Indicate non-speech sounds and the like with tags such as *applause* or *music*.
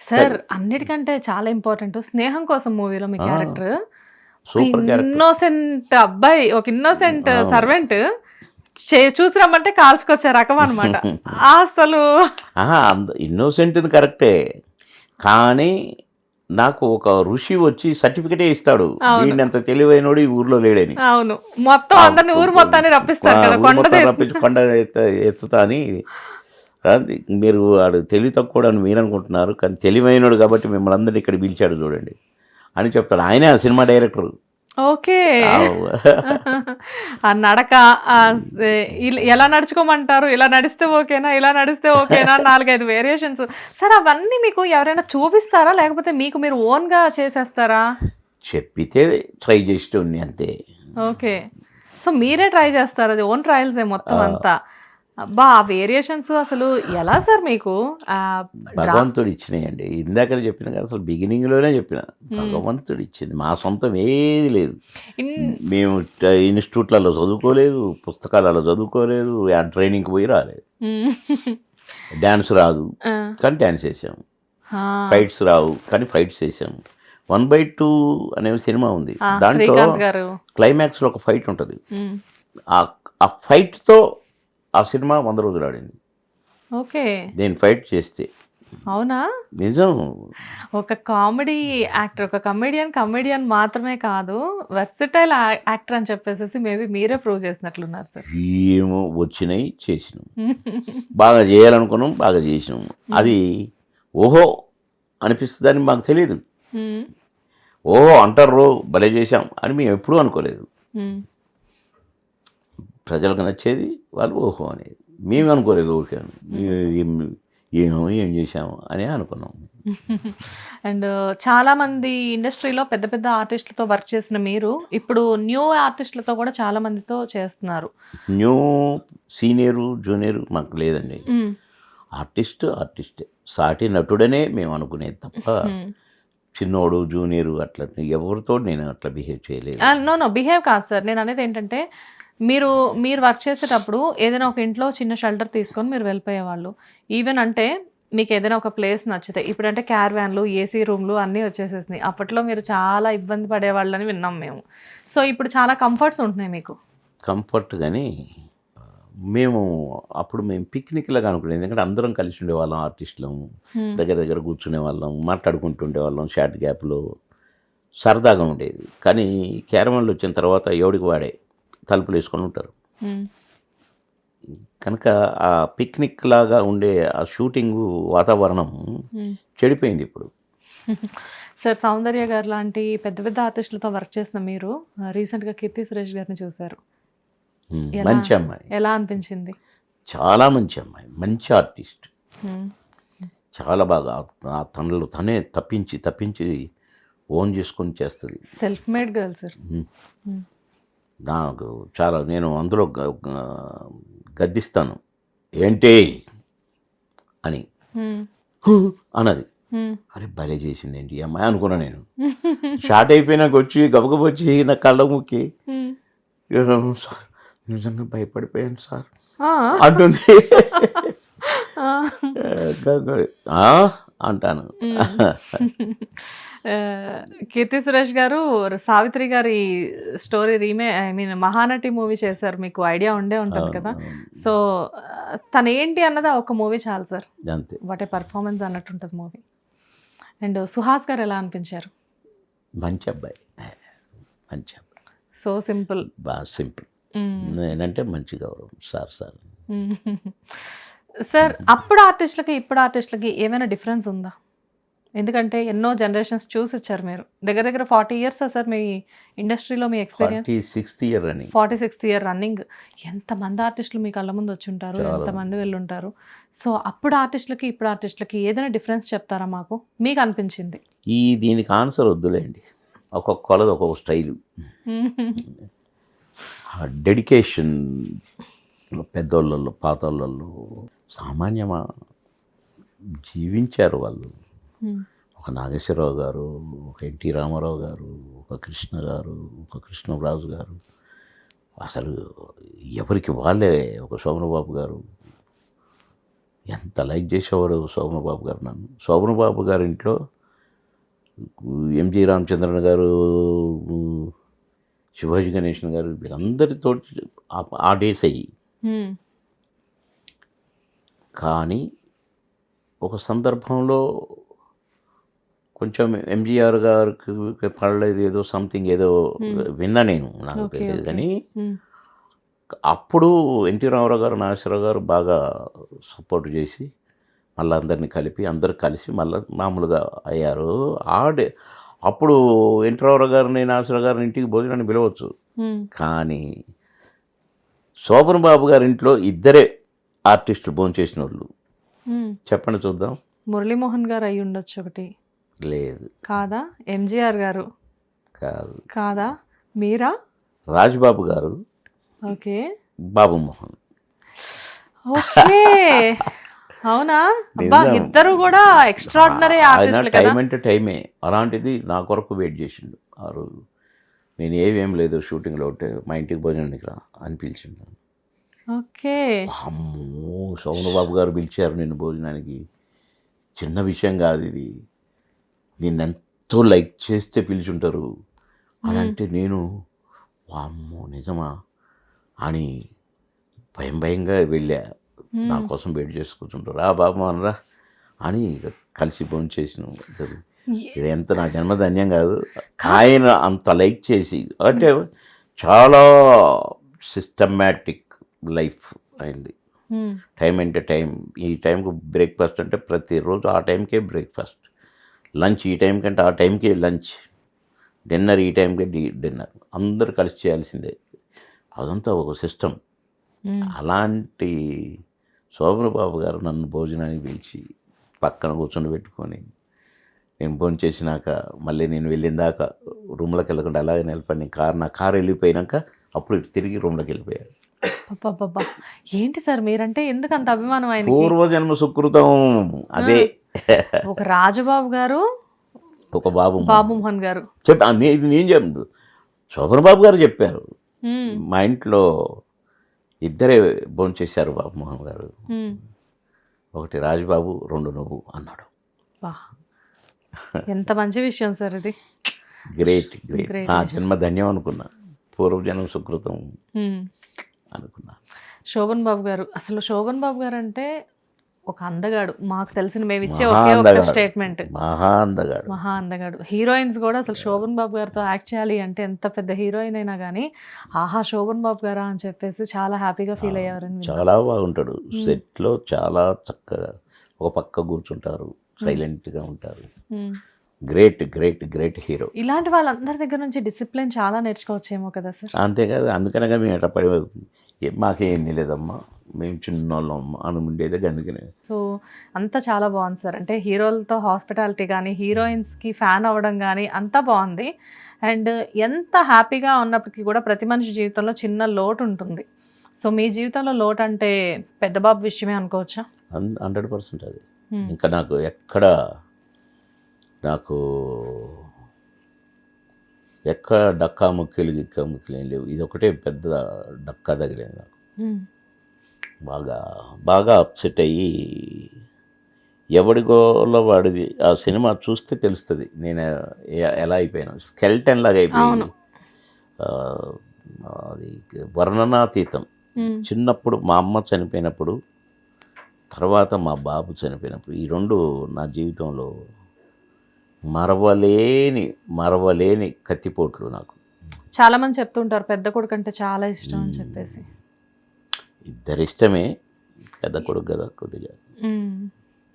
Sir అన్నిటికంటే చాలా important స్నేహం కోసం మూవీలో మీ క్యారెక్టర్. ఇన్నోసెంట్ అబ్బాయి ఒక ఇన్నోసెంట్. సర్వెంట్ చూసి రమ్మంటే కాల్చుకొచ్చే రకం అనమాట *laughs* అసలు ఇన్నోసెంట్ కరెక్టే. కానీ నాకు ఒక ఋషి వచ్చి సర్టిఫికెటే ఇస్తాడు. వీడినంత తెలివైనోడు ఈ ఊర్లో లేడని. అవును. మొత్తం అందరిని ఊరు మొత్తాన్ని ఊరు కొండ ఎత్తుతా అని అది మీరు వాడు తెలివి తక్కువ అని మీరు అనుకుంటున్నారు కానీ తెలివైనడు కాబట్టి మిమ్మల్ని అందరినీ ఇక్కడ పిలిచాడు చూడండి అని చెప్తాడు. ఆయనే ఆ సినిమా డైరెక్టర్. ఓకే. *laughs* ఆ నడక ఎలా నడుచుకోమంటారు? ఇలా నడిస్తే ఓకేనా? ఇలా నడిస్తే ఓకేనా? నాలుగైదు వేరియేషన్స్. సార్ అవన్నీ మీకు ఎవరైనా చూపిస్తారా? లేకపోతే మీకు మీరు ఓన్గా చేసేస్తారా? చెప్పితే ట్రై చేసేటోని అంతే. ఓకే. సో మీరే ట్రై చేస్తారు అది ఓన్ ట్రయల్స్ ఏ మొత్తం అంతా. అబ్బా ఆ వేరియేషన్స్ అసలు ఎలా సార్ మీకు? భగవంతుడు ఇచ్చినాయండి. ఇందాక చెప్పిన కదా అసలు బిగినింగ్లోనే చెప్పిన. భగవంతుడు ఇచ్చింది. మా సొంతం ఏది లేదు. మేము ఇన్స్టిట్యూట్లలో చదువుకోలేదు పుస్తకాలలో చదువుకోలేదు ఆ ట్రైనింగ్కి పోయి రాలేదు. డ్యాన్స్ రాదు. కానీ డ్యాన్స్ వేసాం ఫైట్స్ రావు కానీ ఫైట్స్ వేసాం వన్ బై టూ అనే సినిమా ఉంది. దాంట్లో క్లైమాక్స్లో ఒక ఫైట్ ఉంటుంది. ఆ ఫైట్తో ఆ సినిమా వంద రోజులు ఆడింది. ఓకే. నేను ఫైట్ చేస్తే. అవునా? నిజం. ఒక కామెడీ యాక్టర్ ఒక కమెడియన్ కమెడియన్ మాత్రమే కాదు వెర్సిటైల్ యాక్టర్ అని చెప్పేసి మేబీ మీరే ప్రూవ్ చేసినట్లున్నారు సార్. ఏమో వచ్చినాయి చేసినాం. బాగా చేయాలనుకున్నాం బాగా చేసినాం. అది ఓహో అనిపిస్తుందని మాకు తెలియదు. ఓహో అంటారు భలే చేశాం అని మేము ఎప్పుడూ అనుకోలేదు. ప్రజలకు నచ్చేది వాళ్ళు ఓహో అనేది. మేము అనుకోలేదు ఊరికే. ఏం ఏమో ఏం చేశాము అని అనుకున్నాం *laughs* అండ్ చాలా మంది ఇండస్ట్రీలో పెద్ద పెద్ద ఆర్టిస్టులతో వర్క్ చేసిన మీరు ఇప్పుడు న్యూ ఆర్టిస్టులతో కూడా చాలా మందితో చేస్తున్నారు. న్యూ సీనియరు జూనియరు మాకు లేదండి. ఆర్టిస్ట్ ఆర్టిస్టే. సాటి నటుడనే మేము అనుకునేది తప్ప. చిన్నోడు జూనియరు అట్లా ఎవరితో నేను అట్లా బిహేవ్ చేయలేదు. నో నో బిహేవ్ కాదు సార్. నేను అనేది ఏంటంటే మీరు మీరు వర్క్ చేసేటప్పుడు ఏదైనా ఒక ఇంట్లో చిన్న షెల్టర్ తీసుకొని మీరు వెళ్ళిపోయేవాళ్ళు. ఈవెన్ అంటే మీకు ఏదైనా ఒక ప్లేస్ నచ్చితే ఇప్పుడంటే క్యార్వాన్లు ఏసీ రూమ్లు అన్నీ వచ్చేసేసినాయి. అప్పట్లో మీరు చాలా ఇబ్బంది పడేవాళ్ళని విన్నాం మేము. సో ఇప్పుడు చాలా కంఫర్ట్స్ ఉంటున్నాయి మీకు. కంఫర్ట్ కానీ మేము అప్పుడు మేము పిక్నిక్ లాగా అనుకునేది. ఎందుకంటే అందరం కలిసి ఉండేవాళ్ళం ఆర్టిస్టులం Hmm. దగ్గర దగ్గర కూర్చునే వాళ్ళం మాట్లాడుకుంటూ ఉండేవాళ్ళం షార్ట్ గ్యాప్లో సరదాగా ఉండేది. కానీ క్యారమన్లు వచ్చిన తర్వాత ఎవడికి వాడే? తలుపులు వేసుకొని ఉంటారు. కనుక ఆ పిక్నిక్ లాగా ఉండే ఆ షూటింగ్ వాతావరణం. చెడిపోయింది ఇప్పుడు. *laughs* సార్ సౌందర్య గారు లాంటి పెద్ద పెద్ద ఆర్టిస్టులతో వర్క్ చేసిన మీరు రీసెంట్గా కీర్తి సురేష్ గారిని చూశారు? మంచి అమ్మాయి. ఎలా అనిపించింది? చాలా మంచి అమ్మాయి. మంచి ఆర్టిస్ట్. చాలా బాగా ఆ తనలో తనే తప్పించి తప్పించి ఓన్ చేసుకొని చేస్తుంది. Self made girl sir. నాకు చాలా నేను అందులో గద్దిస్తాను. ఏంటి? అని. అన్నది. అరే భలే చేసింది ఏంటి అమ్మాయి అనుకున్నా నేను. షార్ట్ అయిపోయినాక వచ్చి గబగబ వచ్చి నా కళ్ళ ముక్కి. మ్మ్. "ఏం సార్ నిజంగా భయపడిపోయాను సార్. అంటుంది? అంటాను. *laughs* కీర్తి సురేష్ గారు సావిత్రి గారి స్టోరీ రీమే ఐ మీన్ మహానటి మూవీ చేశారు మీకు ఐడియా ఉండే ఉంటుంది కదా. సో తను ఏంటి అన్నది ఒక మూవీ చాలు సార్. అంతే. వాట్ ఏ పర్ఫార్మెన్స్ అన్నట్టు ఉంటుంది మూవీ. అండ్ సుహాస్ గారు ఎలా అనిపించారు? మంచి అబ్బాయి. మంచి అబ్బాయి. So simple. బాగా సింపుల్. నేనంటే మంచి గౌరవం సార్ సార్. సార్ అప్పుడు ఆర్టిస్టులకి ఇప్పుడు ఆర్టిస్టులకి ఏమైనా డిఫరెన్స్ ఉందా? ఎందుకంటే ఎన్నో జనరేషన్స్ చూసి వచ్చారు మీరు. దగ్గర దగ్గర ఫార్టీ ఇయర్స్ సార్ మీ ఇండస్ట్రీలో మీ ఎక్స్పీరియన్స్? సిక్స్త్ ఇయర్ అని ఫార్టీ సిక్స్త్ ఇయర్ రన్నింగ్. ఎంతమంది ఆర్టిస్టులు మీ కళ్ళ ముందు వచ్చి ఉంటారు. ఎంతమంది వెళ్ళుంటారు? సో అప్పుడు ఆర్టిస్టులకి ఇప్పుడు ఆర్టిస్టులకి ఏదైనా డిఫరెన్స్ చెప్తారా మాకు? మీకు అనిపించింది. ఈ దీనికి ఆన్సర్ వద్దులేండి. ఒక్కొక్క కొలది ఒక్కొక్క స్టైలు. డెడికేషన్ పెద్దోళ్ళల్లో పాతోళ్ళల్లో సామాన్యమా జీవించారు వాళ్ళు. ఒక నాగేశ్వరరావు గారు ఒక ఎన్టీ రామారావు గారు ఒక కృష్ణ గారు ఒక కృష్ణరాజు గారు. అసలు ఎవరికి వాళ్ళే ఒక సోమరబాబు గారు. ఎంత లైక్ చేసేవాడు శోభనబాబు గారు నన్ను. శోభనబాబు గారి ఇంట్లో ఎంజి రామచంద్రన్ గారు శివాజీ గణేషన్ గారు వీళ్ళందరితో ఆ డేస్ అయ్యి కానీ ఒక సందర్భంలో కొంచెం ఎంజీఆర్ గారికి పడలేదు ఏదో సంథింగ్ ఏదో విన్నా నేను నాకు తెలియదు. కానీ అప్పుడు ఎన్టీ రామారావు గారు నాగేశ్వరరావు గారు బాగా సపోర్ట్ చేసి మళ్ళీ అందరినీ కలిపి అందరు కలిసి మళ్ళీ మామూలుగా అయ్యారు. ఆడే అప్పుడు ఎన్టీ రామారావు గారిని నాగేశ్వరరావు గారిని ఇంటికి భోజనాన్ని పిలవచ్చు. కానీ శోభన్ బాబు గారి ఇంట్లో ఇద్దరే ఆర్టిస్టులు భోంచేసిన వాళ్ళు. చెప్పండి చూద్దాం. మురళీమోహన్ గారు అయి ఉండొచ్చు ఒకటి. లేదు. కాదా? ఎంజిఆర్ గారు. కాదు. కాదా? మీరా? రాజ్బాబు గారు. ఓకే. బాబు మోహన్. ఓకే. అవునా? అబ్బా. ఇద్దరు కూడా ఎక్స్ట్రాడినరీ ఆర్టిస్టులు టైం అంటే టైమే అలాంటిది నా కొరకు వెయిట్ చేసిండు ఆ రోజు. నేను ఏమేం లేదు షూటింగ్లో ఉంటే మా ఇంటికి భోజనానికి రా అని పిలిచిండు ఓకే. అమ్మో సోమనబాబు గారు పిలిచారు నిన్ను భోజనానికి. చిన్న విషయం కాదు ఇది. నిన్ను ఎంతో లైక్ చేస్తే పిలిచుంటారు. అని అంటే నేను వామ్మో నిజమా అని భయం భయంగా వెళ్ళా. నా కోసం వెయిట్ చేసి కూర్చుంటారు. రా బాబు అనరా అని ఇక కలిసి భోజనం చేసినాం ఇద్దరు. ఇది ఎంత నా జన్మధన్యం కాదు. ఆయన అంత లైక్ చేసి అంటే చాలా సిస్టమాటిక్ లైఫ్ అయింది. ఉమ్, టైం అంటే టైం. ఈ టైంకి బ్రేక్ఫాస్ట్ అంటే ప్రతిరోజు ఆ టైంకే బ్రేక్ఫాస్ట్. లంచ్ ఈ టైం కంటే ఆ టైంకే లంచ్. డిన్నర్ ఈ టైంకే డి డిన్నర్. అందరూ కలిసి చేయాల్సిందే. అదంతా ఒక సిస్టమ్. ఉమ్. అలాంటి శోభన బాబు గారు నన్ను భోజనానికి పిలిచి పక్కన కూర్చొని పెట్టుకొని నేను భోజనం చేసినాక మళ్ళీ నేను వెళ్ళిన దాకా రూమ్లోకి వెళ్ళకుండా అలాగే నిలబడి కారు నా కారు వెళ్ళిపోయినాక అప్పుడు తిరిగి రూమ్లోకి వెళ్ళిపోయాడు. అబ్బబ్బబ్బా. ఏంటి సార్ మీరంటే ఎందుకు అంత అభిమానం ఆయనకి? పూర్వజన్మ సుకృతం. అదే. ఒక రాజబాబు గారు ఒక బాబు బాబు మోహన్ గారు. చెప్పి ఇది నేను చెప్పు శోభన బాబు గారు చెప్పారు. మా ఇంట్లో ఇద్దరే భోజనం చేశారు బాబు మోహన్ గారు. ఒకటి రాజుబాబు రెండు నువ్వు అన్నాడు. ఎంత మంచి విషయం సార్ ఇది. Great great. నా జన్మ ధన్యం అనుకున్నా. పూర్వజన్మ సుకృతం ఉమ్. అనుకున్నా. శోభన్ బాబు గారు అసలు శోభన్ బాబు గారు అంటే ఒక అందగాడు. మాకు తెలిసిన మేము ఇచ్చే ఒకే. స్టేట్మెంట్ మహా అందగాడు. మహా అందగాడు. హీరోయిన్స్ కూడా అసలు శోభన్ బాబు గారితో యాక్ట్ చేయాలి అంటే ఎంత పెద్ద హీరోయిన్ అయినా కానీ ఆహా శోభన్ బాబు గారా అని చెప్పేసి చాలా హ్యాపీగా ఫీల్ విన్నాను. చాలా బాగుంటాడు. సెట్లో చాలా చక్కగా ఒక పక్క కూర్చుంటారు. సైలెంట్గా ఉంటారు. Great great great hero. ఇలాంటి వాళ్ళందరి దగ్గర నుంచి డిసిప్లిన్ చాలా నేర్చుకోవచ్చేమో కదా సార్? అంతేకాదు అందుకనగా మేము ఎట్లా పడి ఏ- మాకేం లేదమ్మా. మేము చిన్నోళ్ళం అని ఉండేది అందుకనే. సో అంతా చాలా బాగుంది సార్. అంటే హీరోలతో హాస్పిటాలిటీ కానీ హీరోయిన్స్కి ఫ్యాన్ అవ్వడం కానీ అంతా బాగుంది. అండ్ ఎంత హ్యాపీగా ఉన్నప్పటికీ కూడా ప్రతి మనిషి జీవితంలో చిన్న లోటు ఉంటుంది. సో మీ జీవితంలో లోటు అంటే పెద్ద బాబు విషయమే అనుకోవచ్చా? హండ్రెడ్ పర్సెంట్ అది. ఇంకా నాకు ఎక్కడ నాకు ఎక్కడ డక్కా ముక్కలు గిక్కా ముక్కలు ఏం లేవు. ఇది ఒకటే పెద్ద డక్కా తగిలేదు నాకు మ్మ్. బాగా బాగా అప్సెట్ అయ్యి ఎవడిగోలో వాడిది ఆ సినిమా చూస్తే తెలుస్తుంది. నేను ఎలా అయిపోయాను. స్కెల్టన్ లాగా అయిపోయి అవును. ఆ, అది వర్ణనాతీతం. మ్మ్. చిన్నప్పుడు మా అమ్మ చనిపోయినప్పుడు తర్వాత మా బాబు చనిపోయినప్పుడు ఈ రెండు నా జీవితంలో మరవలేని మరవలేని కత్తిపోట్లు నాకు. చాలా మంది చెప్తుంటారు పెద్ద కొడుకు అంటే చాలా ఇష్టం అని చెప్పేసి. ఇద్దరు ఇష్టమే పెద్ద కొడుకు కదా కొద్దిగా.